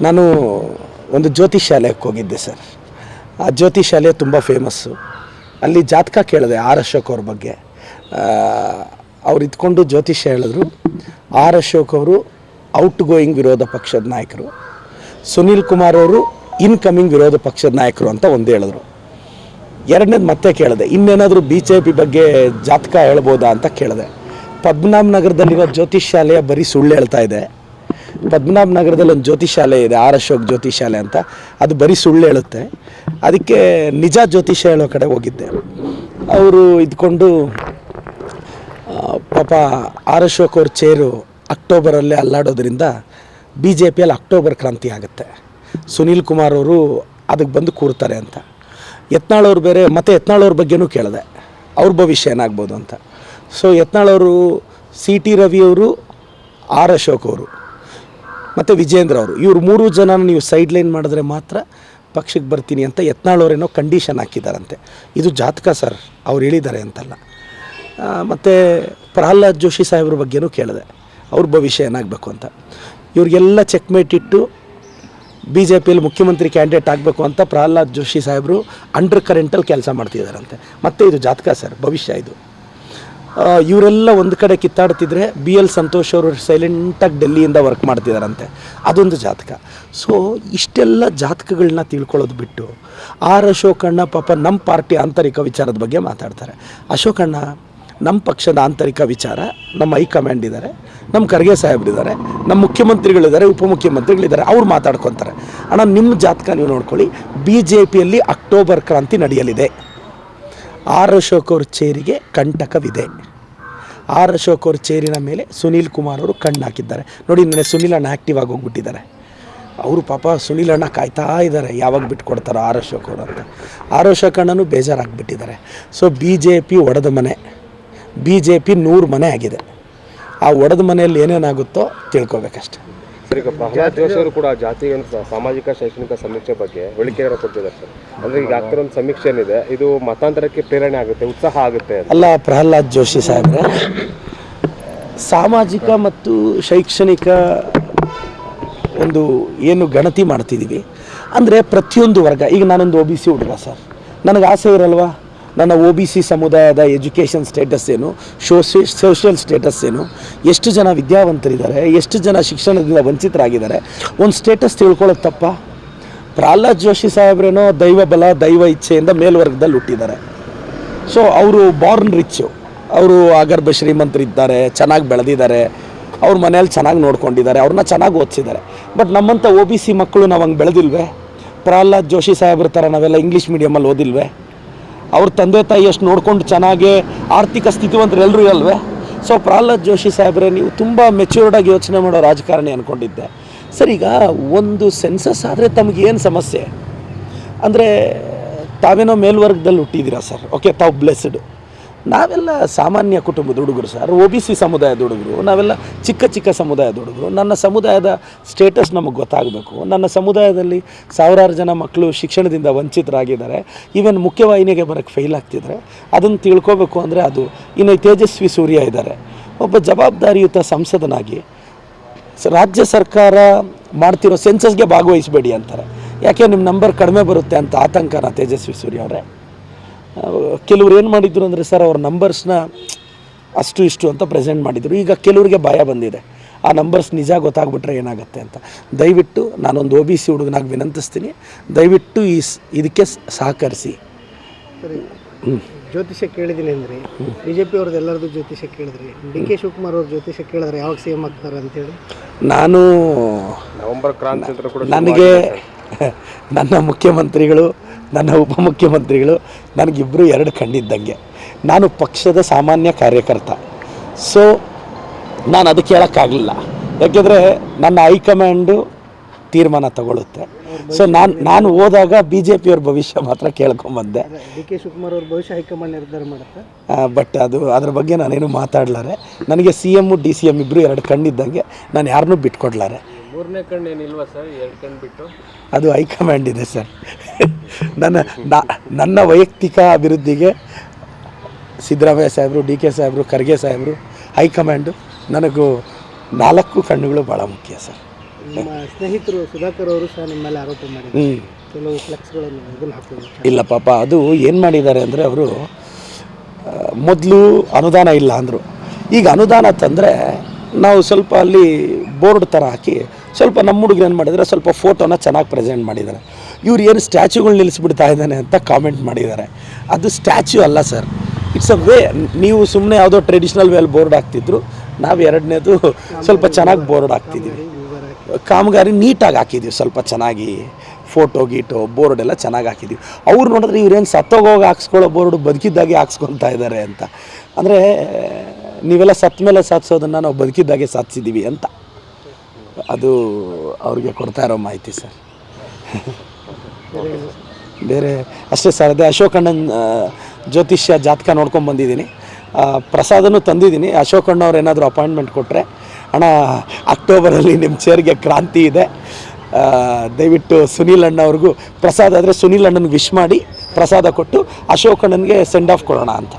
ನಾನು ಒಂದು ಜ್ಯೋತಿಷಾಲಯಕ್ಕೆ ಹೋಗಿದ್ದೆ ಸರ್. ಆ ಜ್ಯೋತಿಷಾಲಯ ತುಂಬ ಫೇಮಸ್ಸು ಅಲ್ಲಿ ಜಾತಕ ಕೇಳಿದೆ ಆರ್ ಅಶೋಕ್ ಅವ್ರ ಬಗ್ಗೆ. ಅವ್ರು ಇದ್ಕೊಂಡು ಜ್ಯೋತಿಷ್ಯ ಹೇಳಿದ್ರು. ಆರ್ ಅಶೋಕ್ ಅವರು ಔಟ್ ಗೋಯಿಂಗ್ ವಿರೋಧ ಪಕ್ಷದ ನಾಯಕರು. ಸುನೀಲ್ ಕುಮಾರ್ ಅವರು ಇನ್ಕಮಿಂಗ್ ವಿರೋಧ ಪಕ್ಷದ ನಾಯಕರು ಅಂತ ಒಂದು ಹೇಳಿದ್ರು. ಎರಡನೇದು ಮತ್ತೆ ಕೇಳಿದೆ. ಇನ್ನೇನಾದರೂ ಬಿ ಜೆ ಪಿ ಬಗ್ಗೆ ಜಾತಕ ಹೇಳ್ಬೋದಾ ಅಂತ ಕೇಳಿದೆ. ಪದ್ಮನಾಭ ನಗರದಲ್ಲಿರೋ ಶಾಲೆಯ ಬರೀ ಸುಳ್ಳು ಹೇಳ್ತಾ ಇದೆ. ಪದ್ಮನಾಭ ನಗರದಲ್ಲಿ ಒಂದು ಜ್ಯೋತಿಷಾಲಯ ಇದೆ, ಆರ್ ಅಶೋಕ್ ಜ್ಯೋತಿಷಾಲಯ ಅಂತ. ಅದು ಬರೀ ಸುಳ್ಳು ಹೇಳುತ್ತೆ. ಅದಕ್ಕೆ ನಿಜ ಜ್ಯೋತಿಷ ಹೇಳೋ ಕಡೆ ಹೋಗಿದ್ದೆ. ಅವರು ಇದ್ಕೊಂಡು ಪಾಪ ಆರ್ ಅಶೋಕ್ ಅವ್ರ ಚೇರು ಅಕ್ಟೋಬರಲ್ಲೇ ಅಲ್ಲಾಡೋದ್ರಿಂದ ಬಿ ಜೆ ಪಿಯಲ್ಲಿ ಅಕ್ಟೋಬರ್ ಕ್ರಾಂತಿ ಆಗುತ್ತೆ. ಸುನೀಲ್ ಕುಮಾರ್ ಅವರು ಅದಕ್ಕೆ ಬಂದು ಕೂರ್ತಾರೆ ಅಂತ. ಯತ್ನಾಳವ್ರು ಬೇರೆ, ಮತ್ತು ಯತ್ನಾಳವ್ರ ಬಗ್ಗೆನೂ ಕೇಳಿದೆ. ಅವ್ರ ಭವಿಷ್ಯ ಏನಾಗ್ಬೋದು ಅಂತ. ಸೊ ಯತ್ನಾಳವರು ಸಿ ಟಿ ರವಿಯವರು ಆರ್ ಅಶೋಕ್ ಅವರು. ಮತ್ತು ವಿಜೇಂದ್ರ ಅವರು, ಇವ್ರು ಮೂರು ಜನ ನೀವು ಸೈಡ್ ಲೈನ್ ಮಾಡಿದ್ರೆ ಮಾತ್ರ ಪಕ್ಷಕ್ಕೆ ಬರ್ತೀನಿ ಅಂತ ಯತ್ನಾಳವರೇನೋ ಕಂಡೀಷನ್ ಹಾಕಿದ್ದಾರಂತೆ ಇದು ಜಾತಕ ಸರ್ ಅವ್ರು ಹೇಳಿದ್ದಾರೆ ಅಂತಲ್ಲ. ಮತ್ತು ಪ್ರಹ್ಲಾದ್ ಜೋಶಿ ಸಾಹೇಬ್ರ ಬಗ್ಗೆನೂ ಕೇಳಿದೆ. ಅವ್ರ ಭವಿಷ್ಯ ಏನಾಗಬೇಕು ಅಂತ. ಇವ್ರಿಗೆಲ್ಲ ಚೆಕ್ಮೇಟ್ ಇಟ್ಟು ಬಿ ಜೆ ಪಿಯಲ್ಲಿ ಮುಖ್ಯಮಂತ್ರಿ ಕ್ಯಾಂಡಿಡೇಟ್ ಆಗಬೇಕು ಅಂತ ಪ್ರಹ್ಲಾದ್ ಜೋಶಿ ಸಾಹೇಬರು ಅಂಡರ್ ಕರೆಂಟಲ್ಲಿ ಕೆಲಸ ಮಾಡ್ತಿದ್ದಾರಂತೆ ಮತ್ತು ಇದು ಜಾತಕ ಸರ್ ಭವಿಷ್ಯ ಇದು. ಇವರೆಲ್ಲ ಒಂದು ಕಡೆ ಕಿತ್ತಾಡ್ತಿದ್ರೆ ಬಿ ಎಲ್ ಸಂತೋಷ್ ಅವರು ಸೈಲೆಂಟಾಗಿ ಡೆಲ್ಲಿಯಿಂದ ವರ್ಕ್ ಮಾಡ್ತಿದ್ದಾರಂತೆ ಅದೊಂದು ಜಾತಕ. ಸೊ ಇಷ್ಟೆಲ್ಲ ಜಾತಕಗಳನ್ನ ತಿಳ್ಕೊಳ್ಳೋದು ಬಿಟ್ಟು ಆರ್ ಅಶೋಕಣ್ಣ ಪಾಪ ನಮ್ಮ ಪಾರ್ಟಿ ಆಂತರಿಕ ವಿಚಾರದ ಬಗ್ಗೆ ಮಾತಾಡ್ತಾರೆ. ಅಶೋಕಣ್ಣ ನಮ್ಮ ಪಕ್ಷದ ಆಂತರಿಕ ವಿಚಾರ, ನಮ್ಮ ಹೈಕಮಾಂಡ್ ಇದ್ದಾರೆ ನಮ್ಮ ಖರ್ಗೆ ಸಾಹೇಬ್ರಿದ್ದಾರೆ ನಮ್ಮ ಮುಖ್ಯಮಂತ್ರಿಗಳಿದ್ದಾರೆ ಉಪಮುಖ್ಯಮಂತ್ರಿಗಳಿದ್ದಾರೆ ಅವ್ರು ಮಾತಾಡ್ಕೊತಾರೆ. ಅಣ್ಣ, ನಿಮ್ಮ ಜಾತಕ ನೀವು ನೋಡ್ಕೊಳ್ಳಿ ಬಿ ಜೆ ಪಿಯಲ್ಲಿ ಅಕ್ಟೋಬರ್ ಕ್ರಾಂತಿ ನಡೆಯಲಿದೆ. ಆರ್ ಅಶೋಕ್ ಅವ್ರ ಚೇರಿಗೆ ಕಂಟಕವಿದೆ. ಆರ್ ಅಶೋಕ್ ಚೇರಿನ ಮೇಲೆ ಸುನೀಲ್ ಕುಮಾರ್ ಅವರು ಕಣ್ಣು ಹಾಕಿದ್ದಾರೆ. ನೋಡಿ ನನಗೆ ಸುನೀಲ್ ಅಣ್ಣ ಆ್ಯಕ್ಟಿವ್ ಆಗಿ ಹೋಗ್ಬಿಟ್ಟಿದ್ದಾರೆ. ಅವರು ಪಾಪ ಸುನೀಲ್ ಅಣ್ಣ ಕಾಯ್ತಾ ಇದ್ದಾರೆ. ಯಾವಾಗ ಬಿಟ್ಕೊಡ್ತಾರೋ ಆರ್ ಅಶೋಕ್ ಅವರು ಅಂತ. ಆರ್ ಅಶೋಕ್ ಅಣ್ಣನೂ ಬೇಜಾರಾಗಿಬಿಟ್ಟಿದ್ದಾರೆ. ಸೊ ಬಿ ಜೆ ಪಿ ಒಡೆದ ಮನೆ. ಬಿ ಜೆ ಪಿ ನೂರು ಮನೆ ಆಗಿದೆ. ಆ ಒಡೆದ ಮನೆಯಲ್ಲಿ ಏನೇನಾಗುತ್ತೋ ತಿಳ್ಕೊಬೇಕಷ್ಟೆ. ಈಗ ಪ್ರಹ್ಲಾದ್ ಜೋಶಿ ಕೂಡ ಜಾತಿ ಸಾಮಾಜಿಕ ಶೈಕ್ಷಣಿಕ ಸಮೀಕ್ಷೆ ಬಗ್ಗೆ ಹೇಳಿಕೆಯನ್ನು ಕೊಟ್ಟಿದ್ದಾರೆ ಸರ್. ಅಂದ್ರೆ ಈಗ ಆಗ್ತಿರೋ ಒಂದು ಸಮೀಕ್ಷೆ ಏನಿದೆ, ಇದು ಮತಾಂತರಕ್ಕೆ ಪ್ರೇರಣೆ ಆಗುತ್ತೆ, ಉತ್ಸಾಹ ಆಗುತ್ತೆ ಅಲ್ಲ, ಪ್ರಹ್ಲಾದ್ ಜೋಶಿ ಸಾಹೇಬ್ರೆ, ಸಾಮಾಜಿಕ ಮತ್ತು ಶೈಕ್ಷಣಿಕ ಒಂದು ಏನು ಗಣತಿ ಮಾಡ್ತಿದ್ದೀವಿ ಅಂದರೆ ಪ್ರತಿಯೊಂದು ವರ್ಗ, ಈಗ ನಾನೊಂದು ಒ ಬಿ ಸಿ ಹುಡುಗ ಸರ್. ನನಗೆ ಆಸೆ ಇರಲ್ವಾ? ನನ್ನ ಓ ಬಿ ಸಿ ಸಮುದಾಯದ ಎಜುಕೇಷನ್ ಸ್ಟೇಟಸ್ ಏನು ಸೋಶಿ ಸೋಷಿಯಲ್ ಸ್ಟೇಟಸ್ ಏನು, ಎಷ್ಟು ಜನ ವಿದ್ಯಾವಂತರಿದ್ದಾರೆ, ಎಷ್ಟು ಜನ ಶಿಕ್ಷಣದಿಂದ ವಂಚಿತರಾಗಿದ್ದಾರೆ, ಒಂದು ಸ್ಟೇಟಸ್ ತಿಳ್ಕೊಳ್ಳೋದು ತಪ್ಪ. ಪ್ರಹ್ಲಾದ್ ಜೋಶಿ ಸಾಹೇಬ್ರೇನೋ ದೈವ ಬಲ, ದೈವ ಇಚ್ಛೆಯಿಂದ ಮೇಲ್ವರ್ಗದಲ್ಲಿ ಹುಟ್ಟಿದ್ದಾರೆ. ಸೊ ಅವರು ಬಾರ್ನ್ ರಿಚ್ಚು ಅವರು ಅಗರ್ಭ ಶ್ರೀಮಂತರಿದ್ದಾರೆ, ಚೆನ್ನಾಗಿ ಬೆಳೆದಿದ್ದಾರೆ, ಅವ್ರ ಮನೇಲಿ ಚೆನ್ನಾಗಿ ನೋಡ್ಕೊಂಡಿದ್ದಾರೆ ಅವ್ರನ್ನ ಚೆನ್ನಾಗಿ ಓದಿಸಿದ್ದಾರೆ. ಬಟ್ ನಮ್ಮಂಥ ಓ ಬಿ ಸಿ ಮಕ್ಕಳು ನಾವು ಹಂಗೆ ಬೆಳೆದಿಲ್ವೇ? ಪ್ರಹ್ಲಾದ್ ಜೋಶಿ ಸಾಹೇಬ್ರ ಥರ ನಾವೆಲ್ಲ ಇಂಗ್ಲೀಷ್ ಮೀಡಿಯಮಲ್ಲಿ ಓದಿಲ್ವೇ? ಅವ್ರ ತಂದೆ ತಾಯಿ ಎಷ್ಟು ನೋಡ್ಕೊಂಡು ಚೆನ್ನಾಗಿ ಆರ್ಥಿಕ ಸ್ಥಿತಿವಂತರು ಎಲ್ಲರೂ ಅಲ್ವೇ ಸೊ ಪ್ರಹ್ಲಾದ್ ಜೋಶಿ ಸಾಹೇಬ್ರೆ, ನೀವು ತುಂಬ ಮೆಚ್ಯೂರ್ಡಾಗಿ ಯೋಚನೆ ಮಾಡೋ ರಾಜಕಾರಣಿ ಅಂದ್ಕೊಂಡಿದ್ದೆ ಸರ್, ಈಗ ಒಂದು ಸೆನ್ಸಸ್ ಆದರೆ ತಮಗೇನು ಸಮಸ್ಯೆ? ಅಂದರೆ, ತಾವೇನೋ ಮೇಲ್ವರ್ಗದಲ್ಲಿ ಹುಟ್ಟಿದ್ದೀರಾ ಸರ್? ಓಕೆ ತಾವು ಬ್ಲೆಸ್ಡ್ ನಾವೆಲ್ಲ ಸಾಮಾನ್ಯ ಕುಟುಂಬದ ಹುಡುಗರು ಸರ್, ಒ ಬಿ ಸಿ ಸಮುದಾಯದ ಹುಡುಗರು, ನಾವೆಲ್ಲ ಚಿಕ್ಕ ಚಿಕ್ಕ ಸಮುದಾಯದ ಹುಡುಗರು. ನನ್ನ ಸಮುದಾಯದ ಸ್ಟೇಟಸ್ ನಮಗೆ ಗೊತ್ತಾಗಬೇಕು. ನನ್ನ ಸಮುದಾಯದಲ್ಲಿ ಸಾವಿರಾರು ಜನ ಮಕ್ಕಳು ಶಿಕ್ಷಣದಿಂದ ವಂಚಿತರಾಗಿದ್ದಾರೆ. ಈವನ್ ಮುಖ್ಯವಾಹಿನಿಗೆ ಬರೋಕ್ಕೆ ಫೇಲ್ ಆಗ್ತಿದ್ದಾರೆ ಅದನ್ನು ತಿಳ್ಕೊಬೇಕು ಅಂದರೆ ಅದು ಇನ್ನು ತೇಜಸ್ವಿ ಸೂರ್ಯ ಇದ್ದಾರೆ. ಒಬ್ಬ ಜವಾಬ್ದಾರಿಯುತ ಸಂಸದನಾಗಿ ರಾಜ್ಯ ಸರ್ಕಾರ ಮಾಡ್ತಿರೋ ಸೆನ್ಸಸ್ಗೆ ಭಾಗವಹಿಸಬೇಡಿ ಅಂತಾರೆ. ಯಾಕೆ, ನಿಮ್ಮ ನಂಬರ್ ಕಡಿಮೆ ಬರುತ್ತೆ ಅಂತ ಆತಂಕನ ತೇಜಸ್ವಿ ಸೂರ್ಯ ಅವರೇ. ಕೆಲವ್ರು ಏನು ಮಾಡಿದ್ರು ಅಂದರೆ ಸರ್ ಅವ್ರ ನಂಬರ್ಸ್ನ ಅಷ್ಟು ಇಷ್ಟು ಅಂತ ಪ್ರೆಸೆಂಟ್ ಮಾಡಿದರು. ಈಗ ಕೆಲವರಿಗೆ ಭಯ ಬಂದಿದೆ. ಆ ನಂಬರ್ಸ್ ನಿಜ ಗೊತ್ತಾಗ್ಬಿಟ್ರೆ ಏನಾಗುತ್ತೆ ಅಂತ. ದಯವಿಟ್ಟು ನಾನೊಂದು ಒ ಬಿ ಸಿ ಹುಡುಗನಾಗಿ ವಿನಂತಿಸ್ತೀನಿ. ದಯವಿಟ್ಟು ಈ ಸ್- ಇದಕ್ಕೆ ಸ್- ಸಹಕರಿಸಿ. ಸರಿ. ಜ್ಯೋತಿಷ್ಯ ಕೇಳಿದ್ದೀನಿ ಅಂದ್ರೆ ಪಿ ಅವ್ರದ್ದು ಎಲ್ಲರದ್ದು ಜ್ಯೋತಿಷ್ಯ ಕೇಳಿದ್ರಿ ಡಿ ಕೆ ಶಿವಕುಮಾರ್ ಅವ್ರ ಜ್ಯೋತಿಷ್ಯ ಕೇಳಿದ್ರೆ ಯಾವಾಗ ಸಿ ಎಂ ಆಗ್ತಾರೆ ಅಂತೇಳಿ ನಾನು ನವೆಂಬರ್ ಕ್ರಾಂತಿ ನನಗೆ ನನ್ನ ಮುಖ್ಯಮಂತ್ರಿಗಳು ನನ್ನ ಉಪಮುಖ್ಯಮಂತ್ರಿಗಳು ನನಗಿಬ್ಬರು ಎರಡು ಕಂಡಿದ್ದಂಗೆ ನಾನು ಪಕ್ಷದ ಸಾಮಾನ್ಯ ಕಾರ್ಯಕರ್ತ. ಸೊ ನಾನು ಅದಕ್ಕೆ ಹೇಳೋಕ್ಕಾಗಲಿಲ್ಲ. ಯಾಕೆಂದರೆ ನನ್ನ ಹೈಕಮಾಂಡು ತೀರ್ಮಾನ ತಗೊಳುತ್ತೆ. ಸೊ ನಾನು ನಾನು ಹೋದಾಗ ಬಿ ಜೆ ಪಿಯವ್ರ ಭವಿಷ್ಯ ಮಾತ್ರ ಕೇಳ್ಕೊಂಬಂದೆ. ಡಿ ಕೆ ಶಿವಕುಮಾರ್ ಅವ್ರ ಭವಿಷ್ಯ ಹೈಕಮಾಂಡ್ ನಿರ್ಧಾರ ಮಾಡುತ್ತೆ? ಬಟ್ ಅದು ಅದ್ರ ಬಗ್ಗೆ ನಾನೇನು ಮಾತಾಡ್ಲಾರೆ. ನನಗೆ C M D C M ಇಬ್ಬರು ಎರಡು ಕಣ್ಣಿದ್ದಂಗೆ. ನಾನು ಯಾರನ್ನೂ ಬಿಟ್ಕೊಡ್ಲಾರೆ. ಮೂರನೇ ಕಣ್ಣು ಏನಿಲ್ವಾ ಸರ್? ಎರಡು ಕಣ್ಣು ಬಿಟ್ಟು? ಅದು ಹೈಕಮಾಂಡ್ ಇದೆ ಸರ್. ನನ್ನ ನನ್ನ ವೈಯಕ್ತಿಕ ಅಭಿವೃದ್ಧಿಗೆ ಸಿದ್ದರಾಮಯ್ಯ ಸಾಹೇಬರು ಡಿ ಕೆ ಸಾಹೇಬರು ಖರ್ಗೆ ಸಾಹೇಬರು ಹೈಕಮಾಂಡು ನನಗೂ ನಾಲ್ಕು ಕಣ್ಣುಗಳು ಭಾಳ ಮುಖ್ಯ ಸರ್. ನಿಮ್ಮ ಸ್ನೇಹಿತರು ಸುಧಾಕರ್ ಅವರು ಸಹ ನಿಮ್ಮ ಮೇಲೆ ಆರೋಪ ಮಾಡಿ ಹ್ಞೂ ಕೆಲವು ಫ್ಲೆಕ್ಸ್ಗಳನ್ನು ಇದನ್ನು ಹಾಕೋದು ಇಲ್ಲ ಪಾಪ ಅದು ಏನು ಮಾಡಿದ್ದಾರೆ ಅಂದರೆ ಅವರು ಮೊದಲು ಅನುದಾನ ಇಲ್ಲ ಅಂದರು. ಈಗ ಅನುದಾನ ತಂದರೆ ನಾವು ಸ್ವಲ್ಪ ಅಲ್ಲಿ ಬೋರ್ಡ್ ಥರ ಹಾಕಿ ಸ್ವಲ್ಪ ನಮ್ಮ ಹುಡುಗರು ಏನು ಮಾಡಿದರೆ, ಸ್ವಲ್ಪ ಫೋಟೋನ ಚೆನ್ನಾಗಿ ಪ್ರೆಸೆಂಟ್ ಮಾಡಿದ್ದಾರೆ ಇವ್ರು ಏನು ಸ್ಟ್ಯಾಚ್ಯೂಗಳು ನಿಲ್ಲಿಸ್ಬಿಡ್ತಾ ಇದ್ದಾನೆ ಅಂತ ಕಾಮೆಂಟ್ ಮಾಡಿದ್ದಾರೆ ಅದು ಸ್ಟ್ಯಾಚ್ಯೂ ಅಲ್ಲ ಸರ್ ಇಟ್ಸ್ ಅ ವೇ ನೀವು ಸುಮ್ಮನೆ ಯಾವುದೋ ಟ್ರೆಡಿಷ್ನಲ್ ವೇಲ್ ಬೋರ್ಡ್ ಹಾಕ್ತಿದ್ರು ನಾವು ಎರಡನೇದು ಸ್ವಲ್ಪ ಚೆನ್ನಾಗಿ ಬೋರ್ಡ್ ಹಾಕ್ತಿದ್ದೀವಿ ಕಾಮಗಾರಿ ನೀಟಾಗಿ ಹಾಕಿದ್ದೀವಿ ಸ್ವಲ್ಪ ಚೆನ್ನಾಗಿ. ಫೋಟೋ ಗೀಟೋ ಬೋರ್ಡ್ ಎಲ್ಲ ಚೆನ್ನಾಗಿ ಹಾಕಿದ್ದೀವಿ ಅವ್ರು ನೋಡಿದ್ರೆ ಇವ್ರೇನು ಸತ್ತೋಗೋಗಿ ಹಾಕ್ಸ್ಕೊಳ್ಳೋ ಬೋರ್ಡ್ ಬದುಕಿದ್ದಾಗೆ ಹಾಕ್ಸ್ಕೊತಾ ಇದ್ದಾರೆ ಅಂತ. ಅಂದರೆ, ನೀವೆಲ್ಲ ಸತ್ತ ಮೇಲೆ ಸಾಧಿಸೋದನ್ನು ನಾವು ಬದುಕಿದ್ದಾಗೆ ಸಾಧಿಸಿದ್ದೀವಿ ಅಂತ. ಅದು ಅವ್ರಿಗೆ ಕೊಡ್ತಾ ಇರೋ ಮಾಹಿತಿ, ಸರ್. ಬೇರೆ ಅಷ್ಟೇ, ಸರ್, ಅದೇ ಅಶೋಕಣ್ಣನ ಜ್ಯೋತಿಷ್ಯ ಜಾತಕ ನೋಡ್ಕೊಂಡು ಬಂದಿದ್ದೀನಿ. ಪ್ರಸಾದನೂ ತಂದಿದ್ದೀನಿ. ಅಶೋಕಣ್ಣವ್ರು ಏನಾದರೂ ಅಪಾಯಿಂಟ್ಮೆಂಟ್ ಕೊಟ್ಟರೆ ಅಣ್ಣ, ಅಕ್ಟೋಬರಲ್ಲಿ ನಿಮ್ಮ ಚೇರ್ಗೆ ಕ್ರಾಂತಿ ಇದೆ. ದಯವಿಟ್ಟು ಸುನೀಲ್ ಅಣ್ಣವ್ರಿಗೂ ಪ್ರಸಾದ ಆದರೆ ಸುನೀಲ್ ಅಣ್ಣನಿಗೆ ವಿಶ್ ಮಾಡಿ ಪ್ರಸಾದ ಕೊಟ್ಟು ಅಶೋಕಣ್ಣನಿಗೆ ಸೆಂಡ್ ಆಫ್ ಕೊಡೋಣ ಅಂತ.